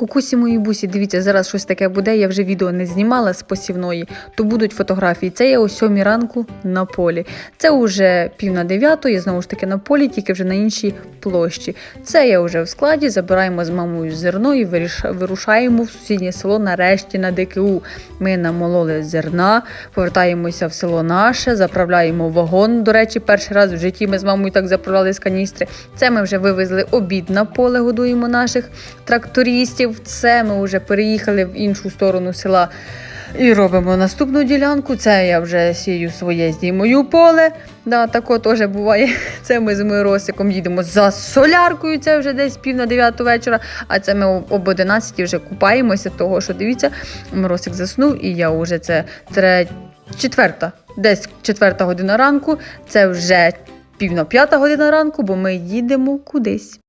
Кукусі моїй бусі, дивіться, зараз щось таке буде. Я вже відео не знімала з посівної, то будуть фотографії. Це я о сьомій ранку на полі. Це вже пів на дев'яту, я знову ж таки на полі, тільки вже на іншій площі. Це я вже в складі, забираємо з мамою зерно і вирушаємо в сусіднє село нарешті на ДКУ. Ми намололи зерна, повертаємося в село наше, заправляємо вагон. До речі, перший раз в житті ми з мамою так заправляли з каністри. Це ми вже вивезли обід на поле, годуємо наших трактористів. Це ми вже переїхали в іншу сторону села. І робимо наступну ділянку. Це я вже сію своє здіймою поле. Да, тако теж буває. Це ми з Миросиком їдемо за соляркою. Це вже десь пів на дев'яту вечора. А це ми об 11 вже купаємося, того що дивіться, Миросик заснув, і я вже це тре... четверта, десь четверта година ранку. Це вже пів на п'ята година ранку, бо ми їдемо кудись.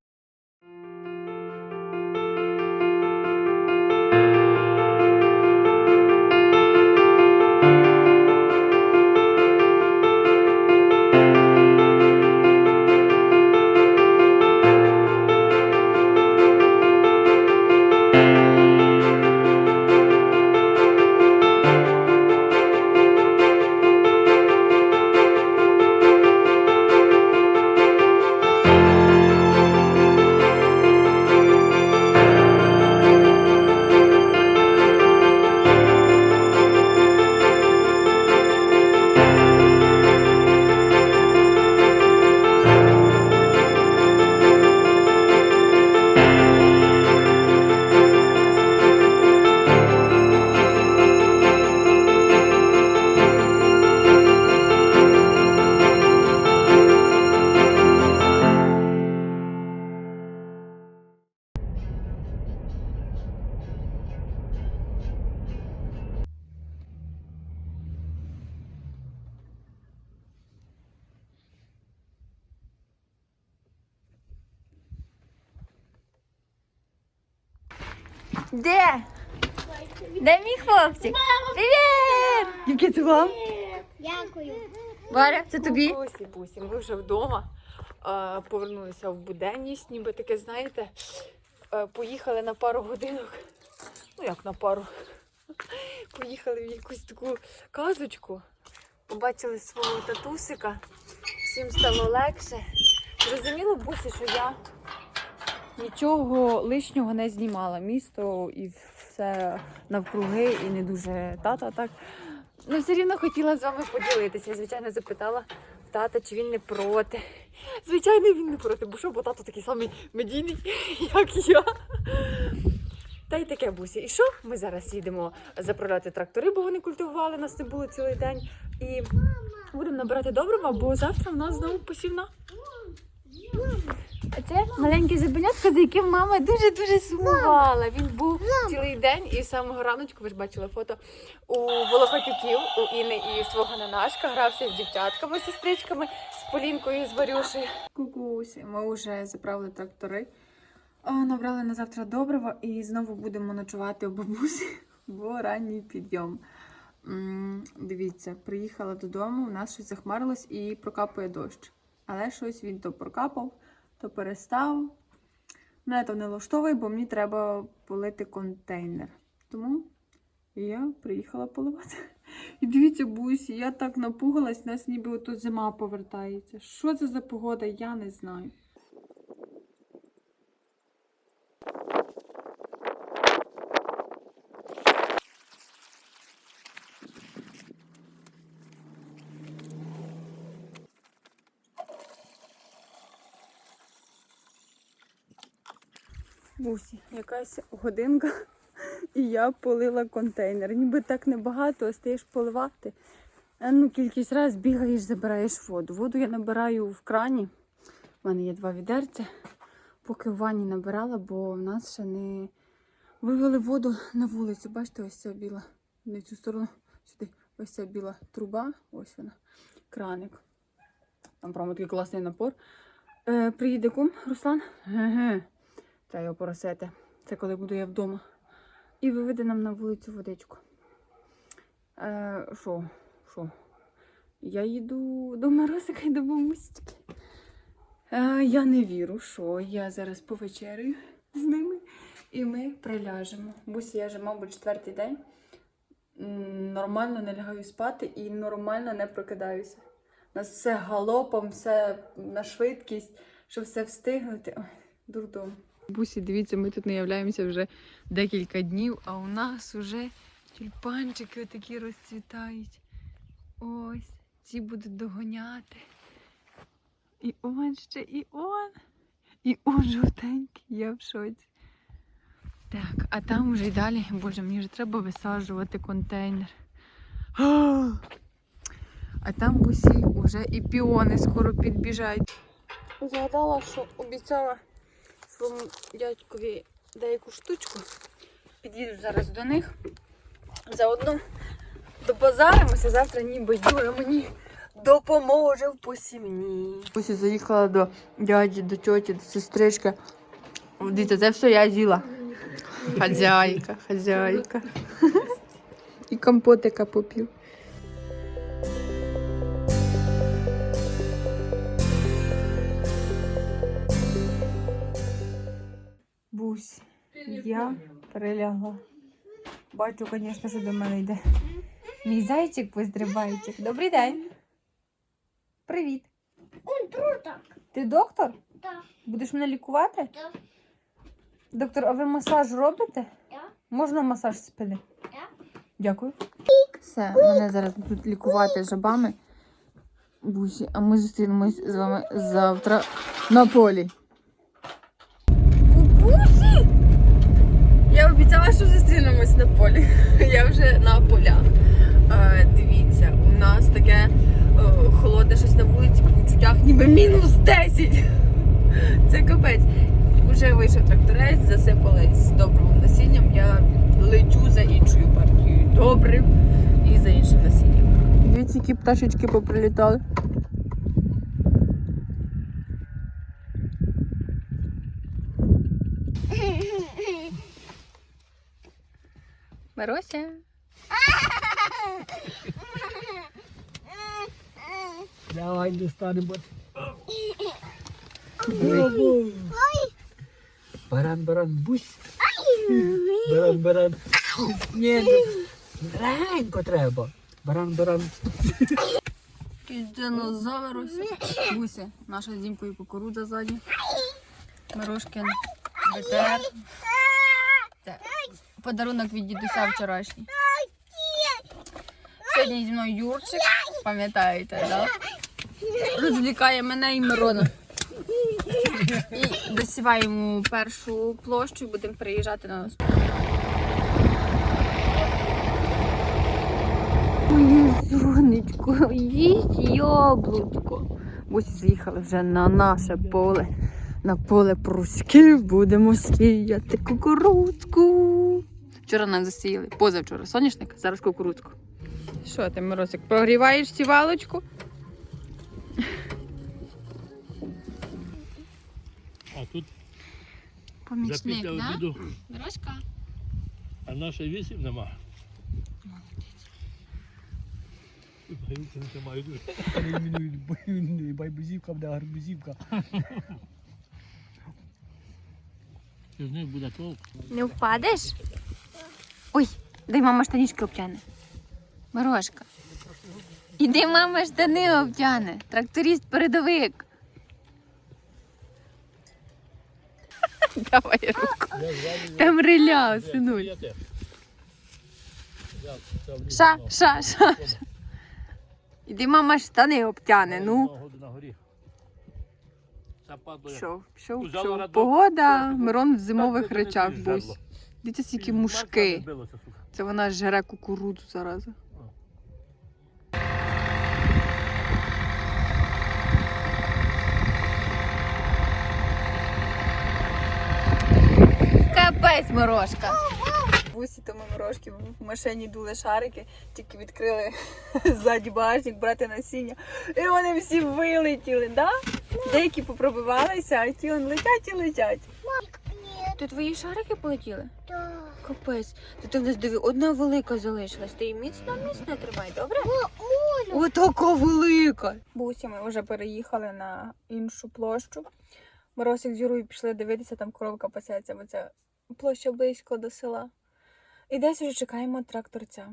Де? Де мій хлопчик? Привіт! Яке це вам? Дякую. Варя, це тобі? Бусі, бусі, ми вже вдома. е, Повернулися в буденність, ніби таке, знаєте, е, поїхали на пару годинок. Ну, як на пару. Поїхали в якусь таку казочку. Побачили свого татусика. Всім стало легше. Зрозуміло, бусі, що я нічого лишнього не знімала. Місто і все навкруги, і не дуже тата так. Ну, все рівно хотіла з вами поділитися. Звичайно, запитала тата, чи він не проти. Звичайно, він не проти, бо що, бо тато такий самий медійний, як я. Та й таке бусі. І що? Ми зараз їдемо заправляти трактори, бо вони культивували, нас не було цілий день. І будемо набирати добрива, бо завтра в нас знову посівна. А це маленьке зебенятко, за яким мама дуже-дуже сумувала. Він був цілий день і з самого раночку, ви ж бачили фото, у Волохатюків, у Інни і свого Нанашка грався з дівчатками, сестричками, з Полінкою і з Варюшею. Кукусі, ми вже заправили трактори, набрали на завтра добрива і знову будемо ночувати у бабусі, бо ранній підйом. Дивіться, приїхала додому, у нас щось захмарилось і прокапує дощ. Але щось він то прокапав, то перестав. Мене то не влаштовує, бо мені треба полити контейнер. Тому я приїхала поливати. І дивіться, бусі, я так напугалась, нас ніби ото зима повертається. Що це за погода, я не знаю. Бусі, якась годинка, і я полила контейнер. Ніби так небагато, а стаєш поливати. А, Ну, кількість разів бігаєш, забираєш воду. Воду я набираю в крані. У мене є два відерця. Поки в ванні набирала, бо в нас ще не вивели воду на вулицю. Бачите, ось ця біла. В цю сторону сюди. Ось ця біла труба, ось вона, краник. Там прямо такий класний напор. Е, приїде кум Руслан. Ге-ге. Треба його поросити. Це коли буду я вдома. І виведе нам на вулицю водичку. Е, Що? Я їду до Морозика і до бабусечки. Е, я не вірю, що я зараз повечерюю з ними. І ми приляжемо. Бусі, я вже, мабуть, четвертий день. Нормально не лягаю спати і нормально не прокидаюся. У нас все галопом, все на швидкість, щоб все встигнути. Ой, дурдом. Бусі, дивіться, ми тут не вже декілька днів, а у нас вже тюльпанчики такі розцвітають. Ось, ці будуть догоняти. І он ще, і он. І он жовтенький, я в шоці. Так, а там вже й далі, боже, мені вже треба висаджувати контейнер. А там бусі вже і піони скоро підбіжають. Згадала, що обіцяла своєму дядькові деяку штучку. Під'їду зараз до них. Заодно добазаримося. Завтра ніби Юра мені допоможе в посівні. Ось заїхала до дяді, до тьоті, до сестрички. Дивіться, це все я з'їла. Хазяйка, хазяйка. І компотика попів. Бусь, я перелягла. Бачу, звісно, що до мене йде. Мій зайчик поздрибайчик. Добрий день. Привіт. Ти доктор? Так. Будеш мене лікувати? Так. Доктор, а ви масаж робите? Так. Можна масаж спини? Так. Дякую. Все, мене зараз будуть лікувати жабами. Бусі, а ми зустрінемось з вами завтра на полі. Бусі! Я обіцяла, що зустрінемось на полі. Я вже на полях. Е, дивіться, у нас таке е, холодне щось на вулиці, по відчуттях ніби мінус 10. Це капець. Уже вийшов тракторець, засипались добривим насінням. Я лечу за іншою партією добрив і за іншим насінням. Дивіться, які пташечки поприлітали. Марося. Давай достанемо. Баран, баран, бусь. Баран, баран. Ні, ну, легенько треба. Баран, баран. Динозавр ось. Буся, наша з дімкою кукурудза ззаді. Мирошкин БТР. Подарунок від дідуся вчорашній. Сьогодні зі мною Юрчик, пам'ятаєте, да? Розвлікає мене і Мирона. І досіваємо першу площу і будемо приїжджати на нас. Моє сонечко, їсть яблучко. Ось заїхали вже на наше поле. На поле прусків будемо сіяти кукурудзку. Вчора нам засіяли, позавчора соняшник, зараз кукурудзку. Що ти, Миросик, прогріваєш сівалочку? А тут Помічник, да? обіду, Мирошка? а нашої вісім нема. Горілки не тримаю дуже. Перейменують байбузівка, буде гарбузівка. З них буде толк. Не впадеш? Ой, дай мама штанішки обтяне. Мирошка. Іди, мама штани обтяне. Тракторист передовик. Давай руку. Там риля, синуль. Ша, ша, ша. Іди, мама штани обтяне, ну. Пішов, пішов, пішов. Погода, Мирон в зимових речах бусь. Дивіться, скільки мушки. Це вона жре кукурудзу зараза. Капець морожка. Бусі тому морожки в машині дули шарики, тільки відкрили ззаді багажник брати насіння. І вони всі вилетіли, да? Деякі попробивалися, а ті он летять і летять. То твої шарики полетіли? Так. Капець. То ти в нас диви, одна велика залишилась. Ти її міцно міцно тримай, добре? Отака велика. Буся, ми вже переїхали на іншу площу. Моросик з Юрою пішли дивитися, там коровка пасеться, бо це площа близько до села. І десь вже чекаємо тракторця.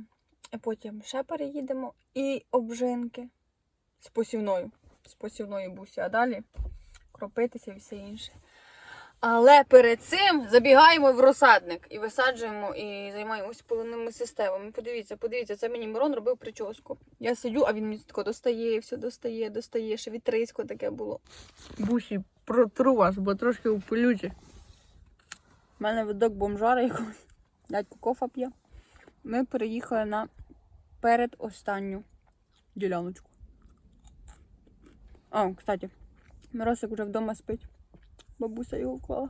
А потім ще переїдемо і обжинки з посівною. З посівною бусі, а далі кропитися і все інше. Але перед цим забігаємо в розсадник і висаджуємо і займаємося полинними системами. Подивіться, подивіться, це мені Мирон робив прическу. Я сиджу, а він мені тако достає, все достає, достає, ще вітрисько таке було. Бусі, протру вас, бо трошки у пилюці. У мене видок бомжара якогось. Дядько кофа п'є. Ми переїхали на передостанню діляночку. А, кстати, Миросик вже вдома спить. Бабуся його вклала.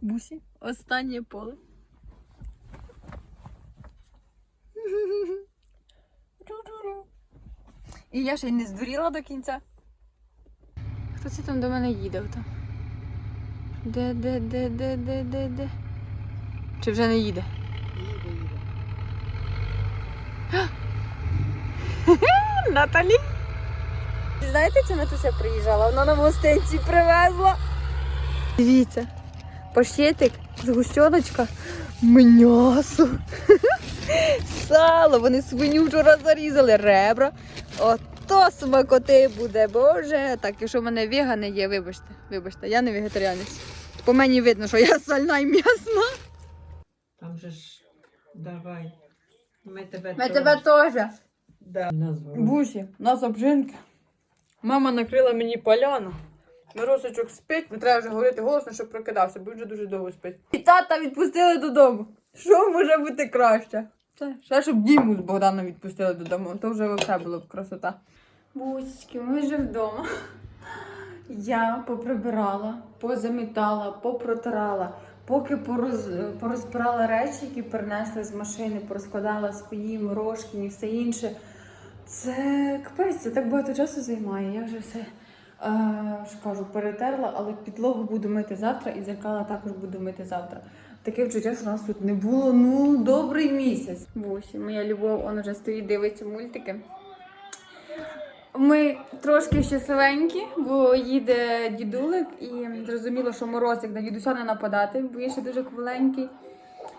Бусі, останнє поле. І я ще й не здуріла до кінця. Хто це там до мене їде? Там? Де, де, де, де, де, де, де? Чи вже не їде? Наталі. Знаєте, це Натуся приїжджала? Вона на гостинці привезла. Дивіться, паштетик, згущеночка, м'ясо, сало. Вони свиню вчора зарізали, ребра. Ото смакоти буде, боже. Так, якщо в мене вегани є, вибачте, вибачте, я не вегетаріанець. По мені видно, що я сальна і м'ясна. Там же ж давай. Ми тебе Ми теж. тебе теж. Да. Бусі, у нас обжинка. Мама накрила мені поляну. Миросочок спить, не треба вже говорити голосно, щоб прокидався, бо він вже дуже довго спить. І тата відпустили додому. Що може бути краще? Це ще щоб Діму з Богданом відпустили додому, то вже взагалі було б красота. Бусечки, ми вже вдома. Я поприбирала, позамітала, попротирала, поки пороз... порозбирала речі, які принесли з машини, порозкладала свої морожки і все інше. Це капець, це так багато часу займає. Я вже все е, ж кажу, перетерла, але підлогу буду мити завтра і зеркала також буду мити завтра. Таке вчуття, що нас тут не було ну добрий місяць. Бусі, моя любов, он вже стоїть, дивиться мультики. Ми трошки щасливенькі, бо їде дідулик, і зрозуміло, що морозик на дідуся не нападати, бо є ще дуже кволенький.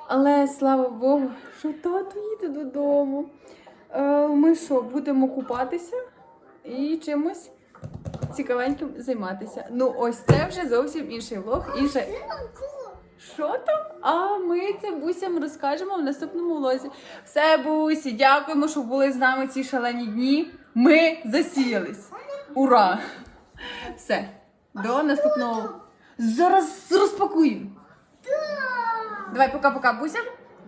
Але слава Богу, що тато їде додому. Е, Ми що, будемо купатися і чимось цікавеньким займатися. Ну, ось це вже зовсім інший влог, інше. Що там? А ми це бусям розкажемо в наступному влозі. Все, бусі, дякуємо, що були з нами ці шалені дні. Ми засіялись. Ура! Все. До наступного. Зараз розпакуємо. Давай, пока-пока, буся.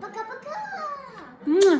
Пока-пока.